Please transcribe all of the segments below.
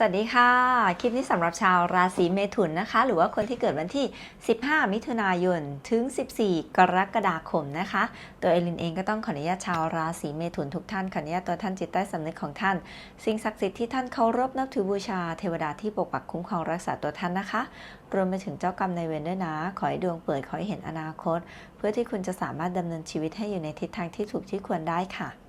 สวัสดีค่ะ คลิปนี้สำหรับชาวราศีเมถุนนะคะ หรือว่าคนที่เกิดวันที่ 15 มิถุนายน ถึง 14 กรกฎาคมนะคะ ตัวเอลินเองก็ต้องขออนุญาตชาวราศีเมถุนทุกท่านขออนุญาตตัวท่านจิตใต้สำนึกของท่าน สิ่งศักดิ์สิทธิ์ที่ท่านเคารพนับถือบูชาเทวดาที่ปกปักคุ้มครองรักษาตัวท่านนะคะ รวมไปถึงเจ้ากรรมนายเวรด้วยนะ ขอให้ดวงเปิดขอให้เห็นอนาคต เพื่อที่คุณจะสามารถดำเนินชีวิตให้อยู่ในทิศทางที่ถูกที่ควรได้ค่ะ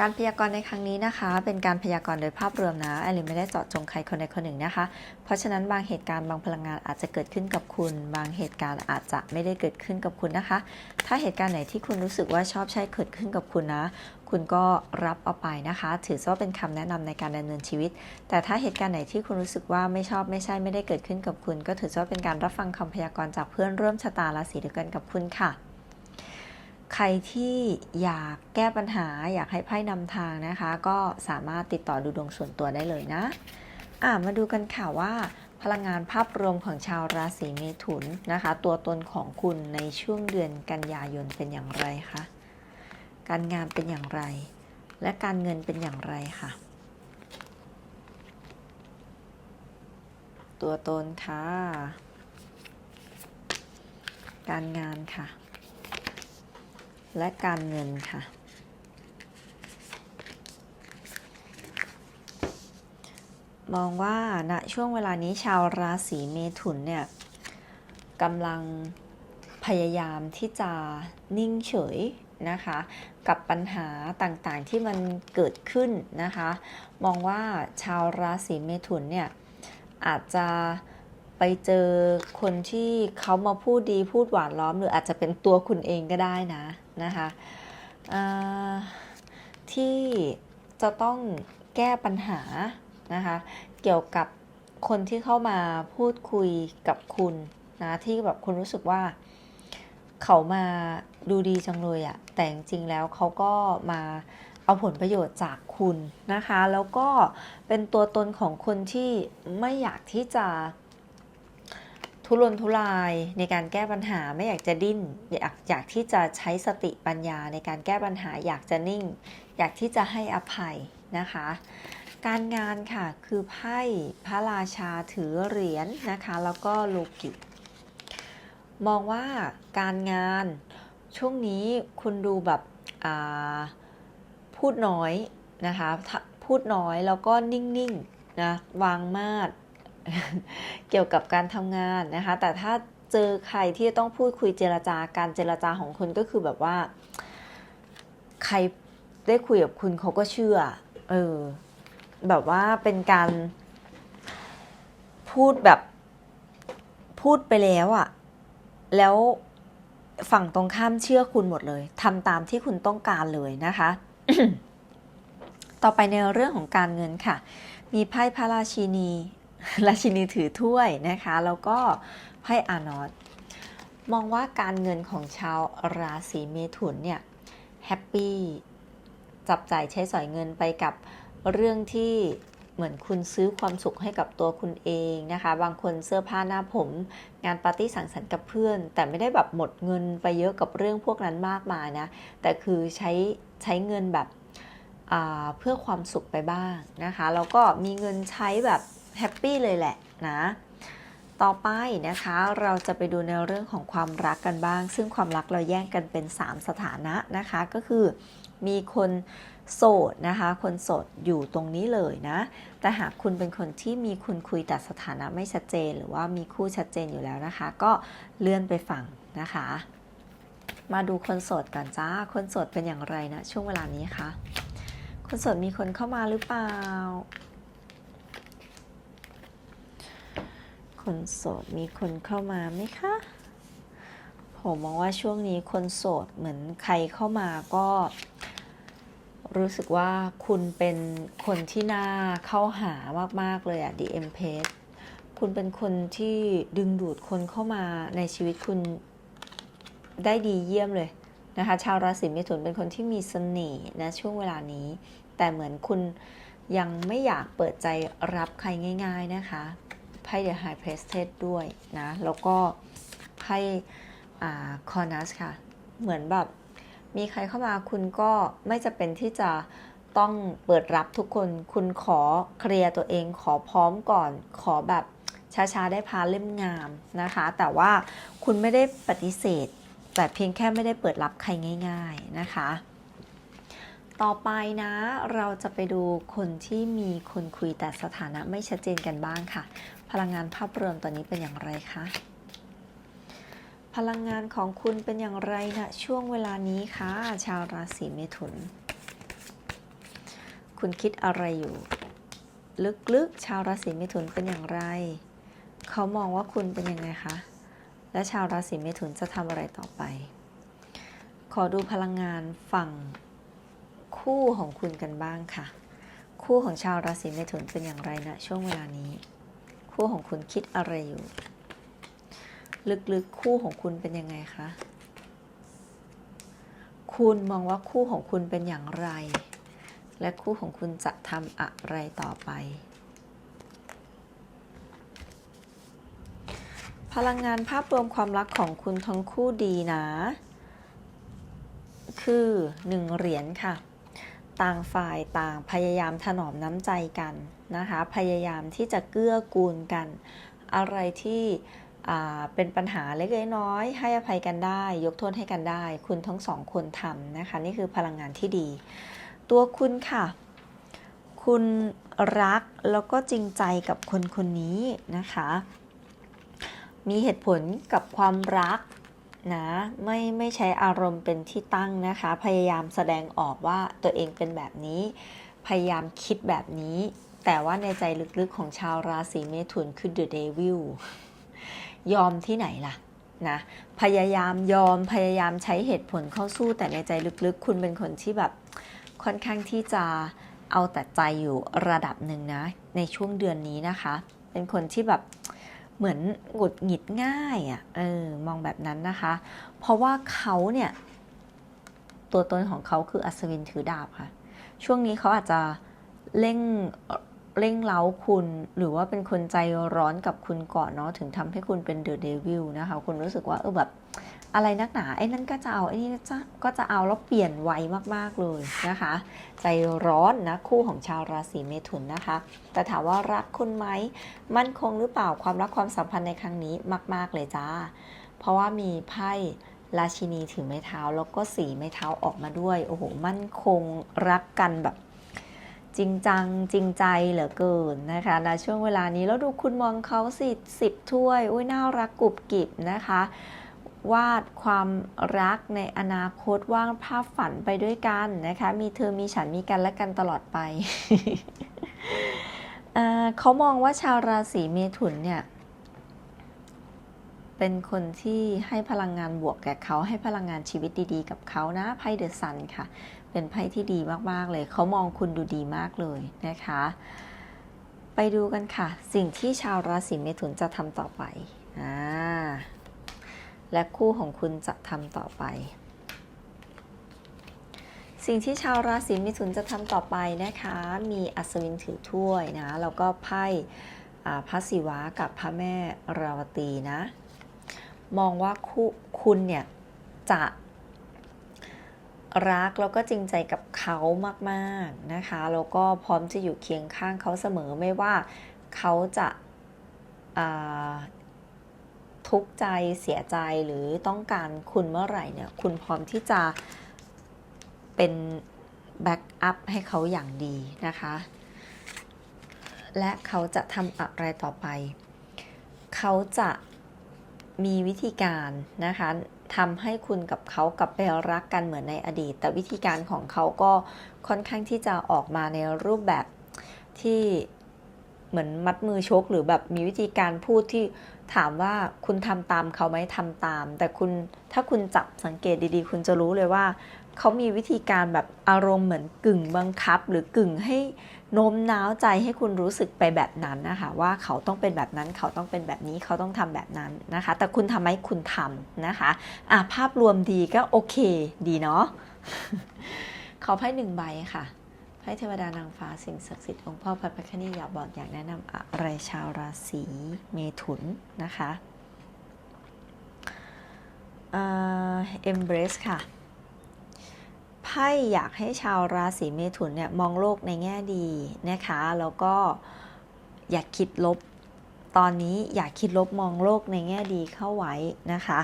การพยากรณ์ในครั้งนี้นะคะ เป็นการพยากรณ์โดยภาพรวมนะแอลินไม่ได้เจาะจงใครคนใดคนหนึ่งนะคะ เพราะฉะนั้นบางเหตุการณ์บางพลังงานอาจจะเกิดขึ้นกับคุณ บางเหตุการณ์อาจจะไม่ได้เกิดขึ้นกับคุณนะคะ ถ้าเหตุการณ์ไหนที่คุณรู้สึกว่าชอบใช้เกิดขึ้นกับคุณนะ คุณก็รับเอาไปนะคะ ถือว่าเป็นคำแนะนำในการดำเนินชีวิต แต่ถ้าเหตุการณ์ไหนที่คุณรู้สึกว่าไม่ชอบไม่ใช่ไม่ได้เกิดขึ้นกับคุณ ก็ถือว่าเป็นการรับฟังคำพยากรณ์จากเพื่อนร่วมชะตาราศีเดียวกันกับคุณค่ะ ใครที่อยากแก้ปัญหาอยากให้ไพ่นำทางนะคะ ก็สามารถติดต่อดูดวงส่วนตัวได้เลยนะ อะมาดูกันค่ะว่า พลังงานภาพรวมของชาวราศีเมถุนนะคะ ตัวตนของคุณในช่วงเดือนกันยายนเป็นอย่างไรคะการงานเป็นอย่างไร และการเงินเป็นอย่างไรค่ะ ตัวตนค่ะ การงานค่ะ และการเงินค่ะ มองว่าณช่วงเวลานี้ชาวราศีเมถุนเนี่ยกำลังพยายามที่จะนิ่งเฉยนะคะ กับปัญหาต่างๆที่มันเกิดขึ้นนะคะ มองว่าชาวราศีเมถุนเนี่ยอาจจะไปเจอคนที่เขามาพูดดีพูดหวานล้อม หรืออาจจะเป็นตัวคุณเองก็ได้นะ นะคะที่จะต้องแก้ปัญหานะคะเกี่ยวกับคนที่เข้ามาพูดคุยกับคุณนะที่แบบคุณรู้สึกว่าเขามาดูดีจังเลยอะแต่จริงๆแล้วเขาก็มาเอาผลประโยชน์จากคุณนะคะ แล้วก็เป็นตัวตนของคนที่ไม่อยากที่จะ ทุรนทุรายในการแก้ปัญหาไม่อยากจะดิ้น อยากอยากที่จะใช้สติปัญญาในการแก้ปัญหาอยากจะนิ่ง อยากที่จะให้อภัยนะคะ การงานค่ะคือไพ่พระราชาถือเหรียญนะคะ แล้วก็โลกิมองว่าการงานช่วงนี้คุณดูแบบพูดน้อยนะคะพูดน้อยแล้วก็นิ่งๆนะวางมาด เกี่ยวกับการทำงานนะคะ แต่ถ้าเจอใครที่จะต้องพูดคุยเจรจาการเจรจาของคุณก็คือแบบว่า ใครได้คุยกับคุณเขาก็เชื่อ เออ แบบว่าเป็นการ พูดแบบพูดไปแล้วอะแล้วฝั่งตรงข้ามเชื่อคุณหมดเลยทำตามที่คุณต้องการเลยนะคะ ต่อไปในเรื่องของการเงินค่ะ มีไพ่พระราชินี ราชินีถือถ้วยนะคะ แล้วก็ไพ่อานอตมองว่าการเงินของชาวราศีเมถุนเนี่ยแฮปปี้จับจ่ายใช้สอยเงินไปกับเรื่องที่เหมือนคุณซื้อความสุขให้กับตัวคุณเองนะคะ บางคนเสื้อผ้าหน้าผม งานปาร์ตี้สังสรรค์กับเพื่อน แต่ไม่ได้แบบหมดเงินไปเยอะกับเรื่องพวกนั้นมากมายนะ แต่คือใช้ใช้เงินแบบเพื่อความสุขไปบ้างนะคะ แล้วก็มีเงินใช้แบบ แฮปปี้เลยแหละนะ ต่อไปนะคะเราจะไปดูในเรื่องของความรักกันบ้าง ซึ่งความรักเราแยกกันเป็น 3 สถานะนะคะ ก็คือมีคนโสดนะคะ คนโสดอยู่ตรงนี้เลยนะ แต่หากคุณเป็นคนที่มีคุณคุยแต่สถานะไม่ชัดเจน หรือว่ามีคู่ชัดเจนอยู่แล้วนะคะ ก็เลื่อนไปฟังนะคะ มาดูคนโสดกันจ้า คนโสดเป็นอย่างไรนะช่วงเวลานี้คะ คนโสดมีคนเข้ามาหรือเปล่า คนโสดมีคนเข้ามาไหมคะ ผมมองว่าช่วงนี้คนโสดเหมือนใครเข้ามาก็ รู้สึกว่าคุณเป็นคนที่น่าเข้าหามาก ๆ เลยอะ DM Page คุณเป็นคนที่ดึงดูดคนเข้ามาในชีวิตคุณได้ดีเยี่ยมเลยนะคะ ชาวราศีเมถุนเป็นคนที่มีเสน่ห์นะช่วงเวลานี้ แต่เหมือนคุณยังไม่อยากเปิดใจรับใครง่าย ๆนะคะ ไพ่ The High Priestess ด้วยนะ แล้วก็ไพ่คอนัสค่ะ เหมือนแบบมีใครเข้ามาคุณก็ไม่จะเป็นที่จะต้องเปิดรับทุกคน คุณขอเคลียร์ตัวเอง ขอพร้อมก่อน ขอแบบช้าๆ ได้พาเล่มงามนะคะ แต่ว่าคุณไม่ได้ปฏิเสธ แต่เพียงแค่ไม่ได้เปิดรับใครง่าย ๆนะคะ ต่อไปนะเราจะไปดูคนที่มีคนคุยแต่สถานะไม่ชัดเจนกันบ้างค่ะ พลังงานภาพรวมตอนนี้เป็นอย่างไรคะ พลังงานของคุณเป็นอย่างไรนะช่วงเวลานี้คะชาวราศีเมถุน คุณคิดอะไรอยู่ ลึกๆ ชาวราศีเมถุนเป็นอย่างไร เขามองว่าคุณเป็นยังไงคะ และชาวราศีเมถุนจะทำอะไรต่อไป ขอดูพลังงานฝั่งคู่ของคุณกันบ้างค่ะ คู่ของชาวราศีเมถุนเป็นอย่างไรนะช่วงเวลานี้ คู่ของคุณคิดอะไรอยู่ ลึกๆคู่ของคุณเป็นยังไงคะ คุณมองว่าคู่ของคุณเป็นอย่างไร และคู่ของคุณจะทำอะไรต่อไป พลังงานภาพรวมความรักของคุณทั้งคู่ดีนะ คือหนึ่งเหรียญค่ะ ต่างฝ่ายต่างพยายามถนอมน้ำใจกันนะคะ พยายามที่จะเกื้อกูลกัน อะไรที่เป็นปัญหาเล็กๆน้อยๆให้อภัยกันได้ ยกโทษให้กันได้ คุณทั้งสองคนทำนะคะ นี่คือพลังงานที่ดี ตัวคุณค่ะ คุณรักแล้วก็จริงใจกับคนคนนี้นะคะ มีเหตุผลกับความรัก นะไม่ไม่ใช้อารมณ์เป็นที่ตั้งนะคะ พยายามแสดงออกว่าตัวเองเป็นแบบนี้ พยายามคิดแบบนี้ แต่ว่าในใจลึกๆของชาวราศีเมถุนคือ The Devil ยอมที่ไหนล่ะนะพยายามยอมพยายามใช้เหตุผลเข้าสู้แต่ในใจลึกๆ คุณเป็นคนที่แบบค่อนข้างที่จะเอาแต่ใจอยู่ระดับหนึ่งนะ ในช่วงเดือนนี้นะคะ เป็นคนที่แบบ เหมือนหงุดหงิดง่ายอะ่ะเออมองแบบนั้นนะคะ เพราะว่าเขาเนี่ย ตัวตนของเขาคืออัศวินถือดาบค่ะ ช่วงนี้เขาอาจจะเร่งเร่งเล้าคุณหรือว่าเป็นคนใจร้อนกับคุณก่อนเนาะถึงทำให้คุณเป็นเดอะเดวิลนะคะ คุณรู้สึกว่าเออแบบ อะไรนักหนาไอ้นั่นก็จะเอาไอ้นี่จะก็จะเอาแล้วเปลี่ยนไวมากๆเลยนะคะ ใจร้อนนะคู่ของชาวราศีเมถุนนะคะ แต่ถามว่ารักคุณไหมมั่นคงหรือเปล่าความรักความสัมพันธ์ในครั้งนี้มาก ๆ เลยจ้า เพราะว่ามีไพ่ราชินีถือไม้เท้าแล้วก็สีไม้เท้าออกมาด้วยโอ้โหมั่นคงรักกันแบบจริงจังจริงใจเหลือเกินนะคะในช่วงเวลานี้แล้วดูคุณมองเขาสิสิบถ้วย อุ้ยน่ารักกรุบกริบนะคะ วาดความรักในอนาคตวาดภาพฝันไปด้วยกันนะคะ มีเธอมีฉันมีกันและกันตลอดไปเอ่อเขามองว่าชาวราศีเมถุนเนี่ย เป็นคนที่ให้พลังงานบวกแก่เขาให้พลังงานชีวิตดีๆ กับเขานะไพ่เดอะซันค่ะ เป็นไพ่ที่ดีมากๆเลย เขามองคุณดูดีมากเลยนะคะ ไปดูกันค่ะ สิ่งที่ชาวราศีเมถุนจะทำต่อไปอ่า และคู่ของคุณจะทำต่อไป สิ่งที่ชาวราศีมิถุนจะทำต่อไปนะคะ มีอัศวินถือถ้วยนะ แล้วก็ไพ่พระศิวะกับพระแม่ราวตีนะ มองว่าคู่คุณเนี่ยจะรักแล้วก็จริงใจกับเขามากๆนะคะ แล้วก็พร้อมจะอยู่เคียงข้างเขาเสมอไม่ว่าเขาจะา ทุกข์ใจเสียใจหรือต้องการคุณเมื่อไหร่เนี่ย คุณพร้อมที่จะเป็นแบ็กอัพให้เขาอย่างดีนะคะ และเขาจะทำอะไรต่อไป เขาจะมีวิธีการนะคะทำให้คุณกับเขากลับไปรักกันเหมือนในอดีต แต่วิธีการของเขาก็ค่อนข้างที่จะออกมาในรูปแบบที่เหมือนมัดมือชกหรือแบบมีวิธีการพูดที่ ถามว่าคุณทำตามเขาไหมทำตาม แต่คุณถ้าคุณจับสังเกตดีๆ คุณจะรู้เลยว่า เขามีวิธีการแบบอารมณ์เหมือนกึ่งบังคับ หรือกึ่งให้โน้มน้าวใจให้คุณรู้สึกไปแบบนั้นนะคะว่าเขาต้องเป็นแบบนั้นเขาต้องเป็นแบบนี้เขาต้องทำแบบนั้นนะคะ แต่คุณทำไหมคุณทำนะคะอะภาพรวมดีก็โอเค ดีเนาะขอไพ่หนึ่งใบค่ะ ให้เทวดานางฟ้าสิ่งศักดิ์สิทธิ์องค์พ่อพระพิฆเนศอยากบอกอยากแนะนำอะไรชาวราศีเมถุนนะคะเอ็มเบรสค่ะไพ่พ่อยากให้ชาวราศีเมถุนเนี่ยมองโลกในแง่ดีนะคะ แล้วก็อย่าคิดลบ ตอนนี้อย่าคิดลบมองโลกในแง่ดีเข้าไว้นะคะ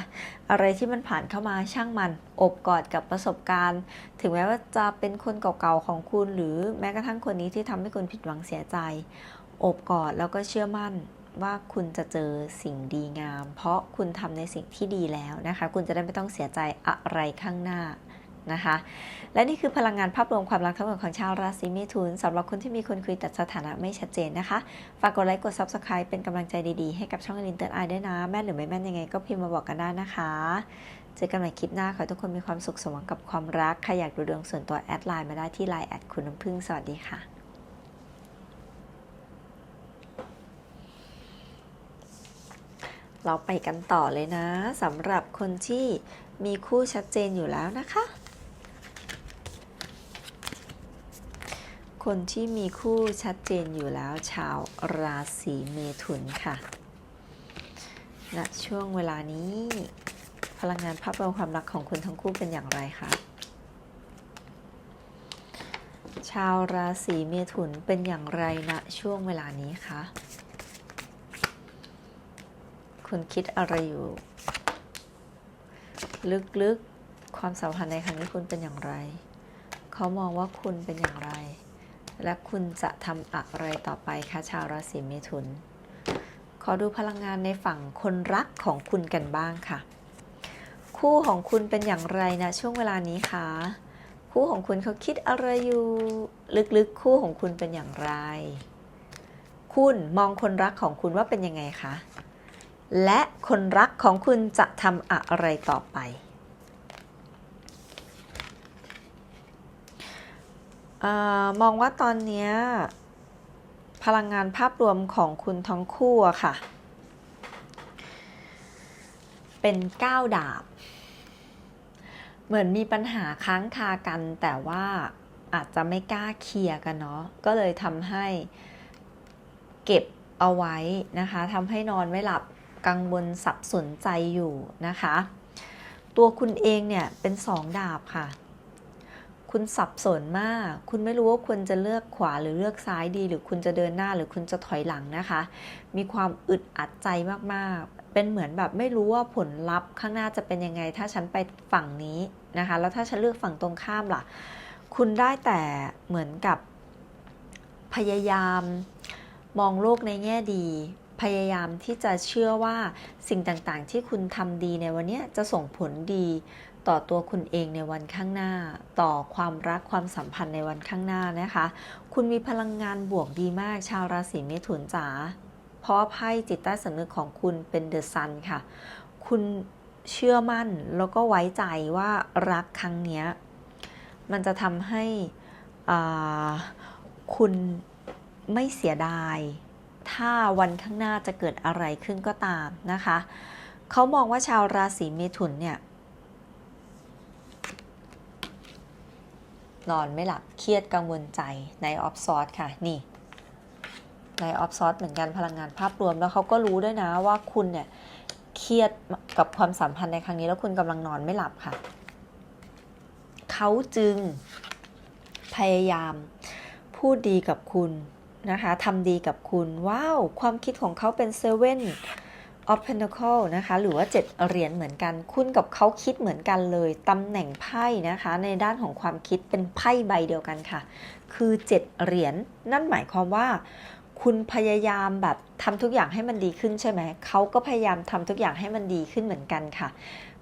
อะไรที่มันผ่านเข้ามาช่างมันอบกอดกับประสบการณ์ ถึงแม้ว่าจะเป็นคนเก่าๆของคุณ หรือแม้กระทั่งคนนี้ที่ทำให้คุณผิดหวังเสียใจ อบกอดแล้วก็เชื่อมั่นว่าคุณจะเจอสิ่งดีงาม เพราะคุณทำในสิ่งที่ดีแล้วนะคะ คุณจะได้ไม่ต้องเสียใจอะไรข้างหน้า นะคะ และนี่คือพลังงานภาพรวมความรักทั้งหมดของชาวราศีเมถุนสำหรับคนที่มีคนคุยแต่สถานะไม่ชัดเจนนะคะ ฝากกดไลค์กด Subscribe เป็นกำลังใจดีๆ ให้กับช่องลินเตอร์ไอด้วยนะ แม่หรือไม่แม่ยังไงก็พิมพ์มาบอกกันได้นะคะเจอกันใหม่คลิปหน้า ขอทุกคนมีความสุขสมหวังกับความรัก ใครอยากดูดวงส่วนตัวแอดไลน์มาได้ที่ไลน์แอดคุณน้ำพึ่ง สวัสดีค่ะเราไปกันต่อเลยนะสำหรับคนที่มีคู่ชัดเจนอยู่แล้วนะคะ คนที่มีคู่ชัดเจนอยู่แล้วชาวราศีเมถุนค่ะณช่วงเวลานี้ พลังงานภาพรวมความรักของคุณทั้งคู่เป็นอย่างไรคะชาวราศีเมถุนเป็นอย่างไรณช่วงเวลานี้คะคุณคิดอะไรอยู่ ลึกๆความสัมพันธ์ในครั้งนี้คุณเป็นอย่างไร เขามองว่าคุณเป็นอย่างไร และคุณจะทำอะไรต่อไปคะชาวราศีเมถุน ขอดูพลังงานในฝั่งคนรักของคุณกันบ้างค่ะ คู่ของคุณเป็นอย่างไรนะช่วงเวลานี้คะคู่ของคุณเขาคิดอะไรอยู่ลึกๆ คู่ของคุณเป็นอย่างไร คุณมองคนรักของคุณว่าเป็นยังไงคะและคนรักของคุณจะทำอะไรต่อไปเออ มองว่าตอนนี้พลังงานภาพรวมของคุณทั้งคู่อะค่ะ เป็นก้าวดาบ เหมือนมีปัญหาค้างคากันแต่ว่าอาจจะไม่กล้าเคลียร์กันเนาะก็เลยทำให้เก็บเอาไว้นะคะทำให้นอนไม่หลับกังวลสับสนใจอยู่นะคะ ตัวคุณเองเนี่ยเป็นสองดาบค่ะ คุณสับสนมาก คุณไม่รู้ว่าควรจะเลือกขวาหรือเลือกซ้ายดี หรือคุณจะเดินหน้าหรือคุณจะถอยหลังนะคะ มีความอึดอัดใจมากๆ เป็นเหมือนแบบไม่รู้ว่าผลลัพธ์ข้างหน้าจะเป็นยังไง ถ้าฉันไปฝั่งนี้นะคะ แล้วถ้าฉันเลือกฝั่งตรงข้ามล่ะ คุณได้แต่เหมือนกับพยายามมองโลกในแง่ดี พยายามที่จะเชื่อว่าสิ่งต่างๆ ที่คุณทำดีในวันนี้จะส่งผลดี ต่อตัวคุณเองในวันข้างหน้า ต่อความรักความสัมพันธ์ในวันข้างหน้านะคะ คุณมีพลังงานบวกดีมากชาวราศีเมถุนจ๋าเพราะไพ่จิตใต้สำนึกของคุณเป็นเดอะซันค่ะ คุณเชื่อมั่นแล้วก็ไว้ใจว่ารักครั้งนี้มันจะทำให้คุณไม่เสียดาย ถ้าวันข้างหน้าจะเกิดอะไรขึ้นก็ตามนะคะ เขามองว่าชาวราศีเมถุนเนี่ย นอนไม่หลับ เครียดกังวลใจในออฟซอร์ค่ะนี่ในออฟซอร์เหมือนกันพลังงานภาพรวมแล้วเขาก็รู้ด้วยนะว่าคุณเนี่ยเครียดกับความสัมพันธ์ในครั้งนี้แล้วคุณกำลังนอนไม่หลับค่ะ เขาจึงพยายามพูดดีกับคุณนะคะทำดีกับคุณ ว้าว ความคิดของเขาเป็นเซเว่น of Pentacle นะคะ หรือว่า 7 เหรียญเหมือนกัน คุณกับเขาคิดเหมือนกันเลย ตำแหน่งไพ่นะคะ ในด้านของความคิดเป็นไพ่ใบเดียวกันค่ะ คือ 7 เหรียญนั่นหมายความว่า คุณพยายามแบบทำทุกอย่างให้มันดีขึ้นใช่ไหม เขาก็พยายามทำทุกอย่างให้มันดีขึ้นเหมือนกันค่ะ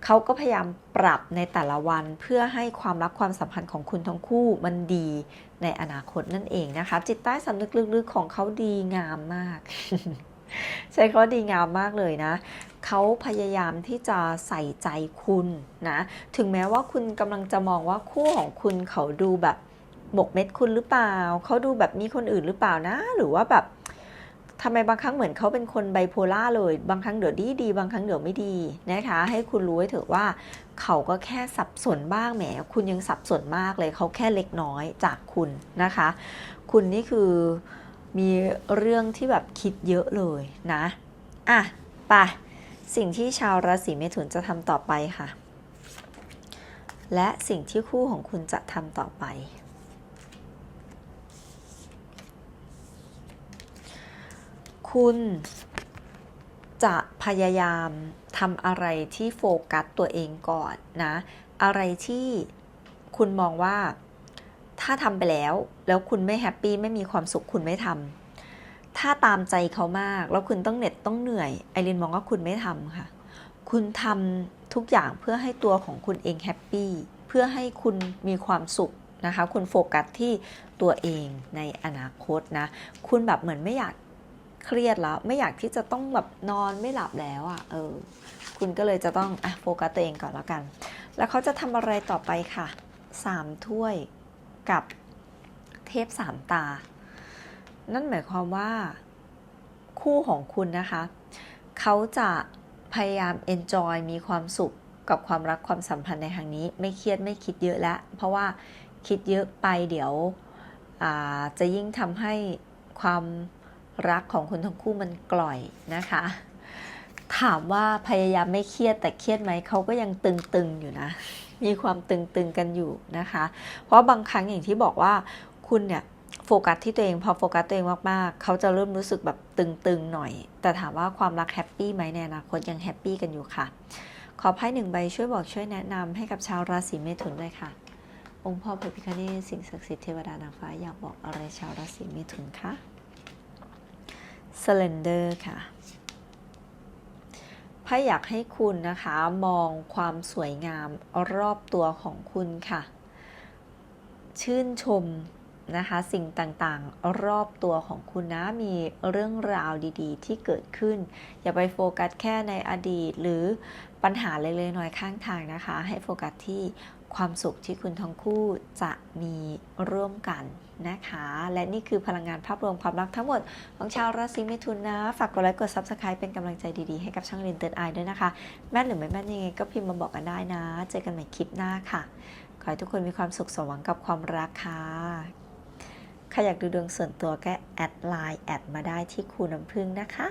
เขาก็พยายามปรับในแต่ละวันเพื่อให้ความรักความสัมพันธ์ของคุณทั้งคู่มันดีในอนาคตนั่นเองนะคะ จิตใต้สำนึกลึกๆของเขาดีงามมาก ใช้คำว่าดีงามมากเลยนะเขาพยายามที่จะใส่ใจคุณนะ ถึงแม้ว่าคุณกำลังจะมองว่าคู่ของคุณเขาดูแบบหมกเม็ดคุณหรือเปล่า เขาดูแบบมีคนอื่นหรือเปล่านะ หรือว่าแบบทำไมบางครั้งเหมือนเขาเป็นคนไบโพล่าเลย บางครั้งเดี๋ยวดีดีบางครั้งเดี๋ยวไม่ดีนะคะ ให้คุณรู้ไว้เถอะว่า เขาก็แค่สับสนบ้างแหม คุณยังสับสนมากเลย เขาแค่เล็กน้อยจากคุณนะคะ คุณนี่คือ มีเรื่องที่แบบคิดเยอะเลยนะอะไปสิ่งที่ชาวราศีเมถุนจะทำต่อไปค่ะ และสิ่งที่คู่ของคุณจะทำต่อไป คุณจะพยายามทำอะไรที่โฟกัสตัวเองก่อนนะ อะไรที่คุณมองว่า ถ้าทำไปแล้ว แล้วคุณไม่แฮปปี้ไม่มีความสุขคุณไม่ทำถ้าตามใจเขามาก แล้วคุณต้องเหน็ดต้องเหนื่อยไอรินมองว่าคุณไม่ทำค่ะ คุณทำทุกอย่างเพื่อให้ตัวของคุณเองแฮปปี้เพื่อให้คุณมีความสุขนะคะ คุณโฟกัสที่ตัวเองในอนาคตนะ คุณแบบเหมือนไม่อยากเครียดแล้ว ไม่อยากที่จะต้องแบบนอนไม่หลับแล้วอะ่ะเออ คุณก็เลยจะต้องอะโฟกัสตัวเองก่อนแล้วกัน แล้วเขาจะทำอะไรต่อไปค่ะสามถ้วย กับเทพสามตา นั่นหมายความว่าคู่ของคุณนะคะ เขาจะพยายาม enjoy มีความสุขกับความรักความสัมพันธ์ในครั้งนี้ ไม่เครียดไม่คิดเยอะแล้ว เพราะว่าคิดเยอะไปเดี๋ยวจะยิ่งทำให้ความรักของคนทั้งคู่มันกล่อยนะคะ ถามว่าพยายามไม่เครียดแต่เครียดไหมเขาก็ยังตึงๆอยู่นะ มีความตึงๆกันอยู่นะคะ เพราะบางครั้งอย่างที่บอกว่าคุณเนี่ยโฟกัสที่ตัวเองพอโฟกัสตัวเองมากๆ เขาจะเริ่มรู้สึกแบบตึงๆหน่อย แต่ถามว่าความรักแฮปปี้ไหมในอนาคตยังแฮปปี้กันอยู่ค่ะ ขอไพ่หนึ่งใบช่วยบอกช่วยแนะนำให้กับชาวราศีเมถุนเลยค่ะ องค์พ่อพระพิฆเนศสิ่งศักดิ์สิทธิ์เทวดานางฟ้าอยากบอกอะไรชาวราศีเมถุนคะ Slender ค่ะ ไพ่อยากให้คุณนะคะมองความสวยงามรอบตัวของคุณค่ะ ชื่นชมนะคะสิ่งต่างๆ รอบตัวของคุณนะมีเรื่องราวดีๆ ที่เกิดขึ้น อย่าไปโฟกัสแค่ในอดีตหรือปัญหาเล็กๆน้อยๆข้างทางนะคะ ให้โฟกัสที่ ความสุขที่คุณทั้งคู่จะมีร่วมกันนะคะ และนี่คือพลังงานภาพรวมความรักทั้งหมดของชาวราศีเมถุนนะ ฝากกดไลค์กด Subscribe เป็นกำลังใจดีๆ ให้กับช่างลินเติร์ดไอด้วยนะคะ แม่นหรือไม่แม่นยังไงก็พิมพ์มาบอกกันได้นะ เจอกันใหม่คลิปหน้าค่ะ ขอให้ทุกคนมีความสุขสมหวังกับความรักค่ะใครอยากดูดวงส่วนตัวก็แอดไลน์แอดมาได้ที่ครูน้ำพึ่งนะคะ